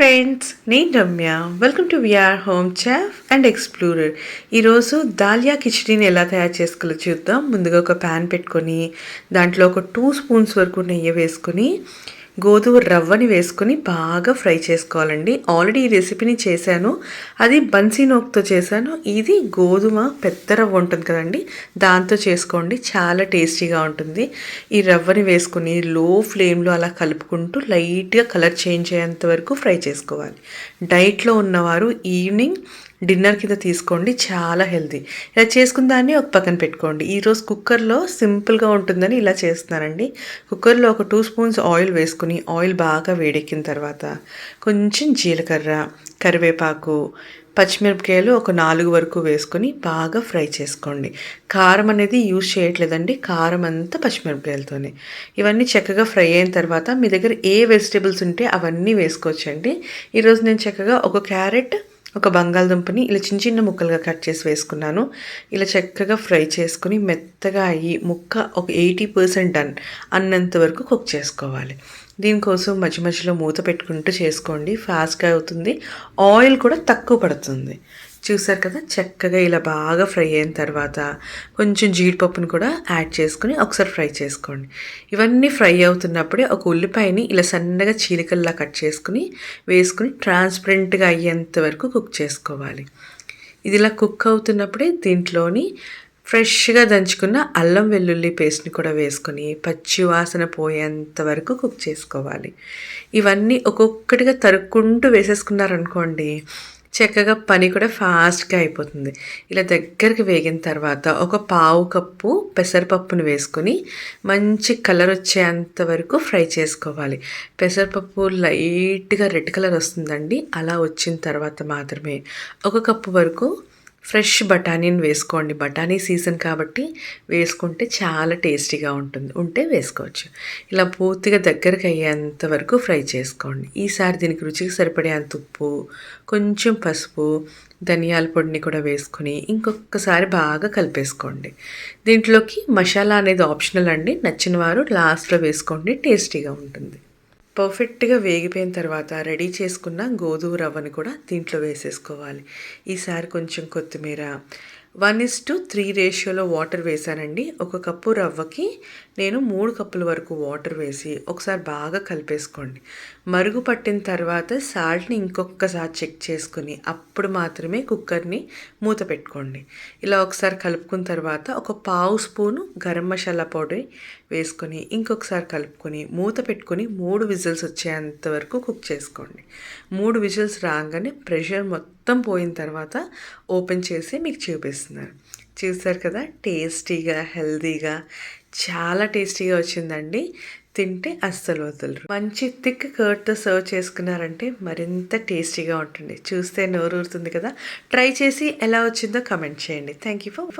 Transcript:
Friends నేను Ramya. Welcome to VR home chef and explorer ఈరోజు దాలియా కిచడీని ఎలా తయారు చేసుకోవాలో చూద్దాం. ముందుగా ఒక ప్యాన్ పెట్టుకొని దాంట్లో ఒక టూ స్పూన్స్ వరకు నెయ్యి వేసుకొని గోధుమ రవ్వని వేసుకొని బాగా ఫ్రై చేసుకోవాలండి. ఆల్రెడీ ఈ రెసిపీని చేశాను. అది బన్సీ నోక్తో చేశాను. ఇది గోధుమ పెద్ద రవ్వ ఉంటుంది కదండి. దాంతో చేసుకోండి. చాలా టేస్టీగా ఉంటుంది. ఈ రవ్వని వేసుకొని లో ఫ్లేమ్లో అలా కలుపుకుంటూ లైట్గా కలర్ చేంజ్ అయ్యేంత వరకు ఫ్రై చేసుకోవాలి. డైట్లో ఉన్నవారు ఈవినింగ్ డిన్నర్ కింద తీసుకోండి చాలా హెల్తీ. ఇలా చేసుకున్న దాన్ని ఒక పక్కన పెట్టుకోండి. ఈరోజు కుక్కర్లో సింపుల్గా ఉంటుందని ఇలా చేస్తున్నానండి. కుక్కర్లో ఒక టూ స్పూన్స్ ఆయిల్ వేసుకుని ఆయిల్ బాగా వేడెక్కిన తర్వాత కొంచెం జీలకర్ర కరివేపాకు పచ్చిమిరపకాయలు ఒక నాలుగు వరకు వేసుకొని బాగా ఫ్రై చేసుకోండి. కారం అనేది యూజ్ చేయట్లేదండి. కారం అంతా పచ్చిమిరపకాయలతోనే. ఇవన్నీ చక్కగా ఫ్రై అయిన తర్వాత మీ దగ్గర ఏ వెజిటేబుల్స్ ఉంటే అవన్నీ వేసుకోవచ్చండి. ఈరోజు నేను చక్కగా ఒక క్యారెట్ ఒక బంగాళదుంపని ఇలా చిన్న చిన్న ముక్కలుగా కట్ చేసి వేసుకున్నాను. ఇలా చక్కగా ఫ్రై చేసుకుని మెత్తగా అయ్యి ముక్క ఒక ఎయిటీ పర్సెంట్ డన్ అన్నంత వరకు కుక్ చేసుకోవాలి. దీనికోసం మధ్య మధ్యలో మూత పెట్టుకుంటూ చేసుకోండి. ఫాస్ట్గా అవుతుంది. ఆయిల్ కూడా తక్కువ పడుతుంది. చూసారు కదా చక్కగా ఇలా బాగా ఫ్రై అయిన తర్వాత కొంచెం జీడిపప్పును కూడా యాడ్ చేసుకుని ఒకసారి ఫ్రై చేసుకోండి. ఇవన్నీ ఫ్రై అవుతున్నప్పుడే ఒక ఉల్లిపాయని ఇలా సన్నగా చీలికల్లా కట్ చేసుకుని వేసుకుని ట్రాన్స్పరెంట్గా అయ్యేంత వరకు కుక్ చేసుకోవాలి. ఇది ఇలా కుక్ అవుతున్నప్పుడే దీంట్లోని ఫ్రెష్గా దంచుకున్న అల్లం వెల్లుల్లి పేస్ట్ని కూడా వేసుకొని పచ్చి వాసన పోయేంత వరకు కుక్ చేసుకోవాలి. ఇవన్నీ ఒక్కొక్కటిగా తరుక్కుంటూ వేసేసుకున్నారనుకోండి చక్కగా పని కూడా ఫాస్ట్గా అయిపోతుంది. ఇలా దగ్గరికి వేగిన తర్వాత ఒక పావు కప్పు పెసరపప్పును వేసుకొని మంచి కలర్ వచ్చేంత వరకు ఫ్రై చేసుకోవాలి. పెసరపప్పు లైట్గా రెడ్ కలర్ వస్తుందండి. అలా వచ్చిన తర్వాత మాత్రమే ఒక కప్పు వరకు ఫ్రెష్ బఠానీని వేసుకోండి. బఠానీ సీజన్ కాబట్టి వేసుకుంటే చాలా టేస్టీగా ఉంటుంది. ఉంటే వేసుకోవచ్చు. ఇలా పూర్తిగా దగ్గరకు అయ్యేంత వరకు ఫ్రై చేసుకోండి. ఈసారి దీనికి రుచికి సరిపడే అంత ఉప్పు కొంచెం పసుపు ధనియాల పొడిని కూడా వేసుకొని ఇంకొకసారి బాగా కలిపేసుకోండి. దీంట్లోకి మసాలా అనేది ఆప్షనల్ అండి. నచ్చిన వారు లాస్ట్లో వేసుకోండి. టేస్టీగా ఉంటుంది. పర్ఫెక్ట్గా వేగిపోయిన తర్వాత రెడీ చేసుకున్న గోధుమ రవ్వను కూడా దీంట్లో వేసేసుకోవాలి. ఈసారి కొంచెం కొత్తిమీర వన్ ఇస్ టు త్రీ రేషియోలో వాటర్ వేసానండి ఒక కప్పు రవ్వకి నేను మూడు కప్పుల వరకు వాటర్ వేసి ఒకసారి బాగా కలిపేసుకోండి. మరుగు పట్టిన తర్వాత సాల్ట్ని ఇంకొకసారి చెక్ చేసుకుని అప్పుడు మాత్రమే కుక్కర్ని మూత పెట్టుకోండి. ఇలా ఒకసారి కలుపుకున్న తర్వాత ఒక పావు స్పూను గరం మసాలా పౌడర్ వేసుకొని ఇంకొకసారి కలుపుకొని మూత పెట్టుకొని మూడు విజిల్స్ వచ్చేంత వరకు కుక్ చేసుకోండి. మూడు విజిల్స్ రాగానే ప్రెషర్ మొత్తం మొత్తం పోయిన తర్వాత ఓపెన్ చేసి మీకు చూపిస్తున్నారు. చూస్తారు కదా? టేస్టీగా హెల్తీగా చాలా టేస్టీగా వచ్చిందండి. తింటే అస్సలు వదలరు. మంచి థిక్ కర్డ్తో సర్వ్ చేసుకున్నారంటే మరింత టేస్టీగా ఉంటుంది. చూస్తే నోరూరుతుంది కదా? ట్రై చేసి ఎలా వచ్చిందో కమెంట్ చేయండి. Thank you for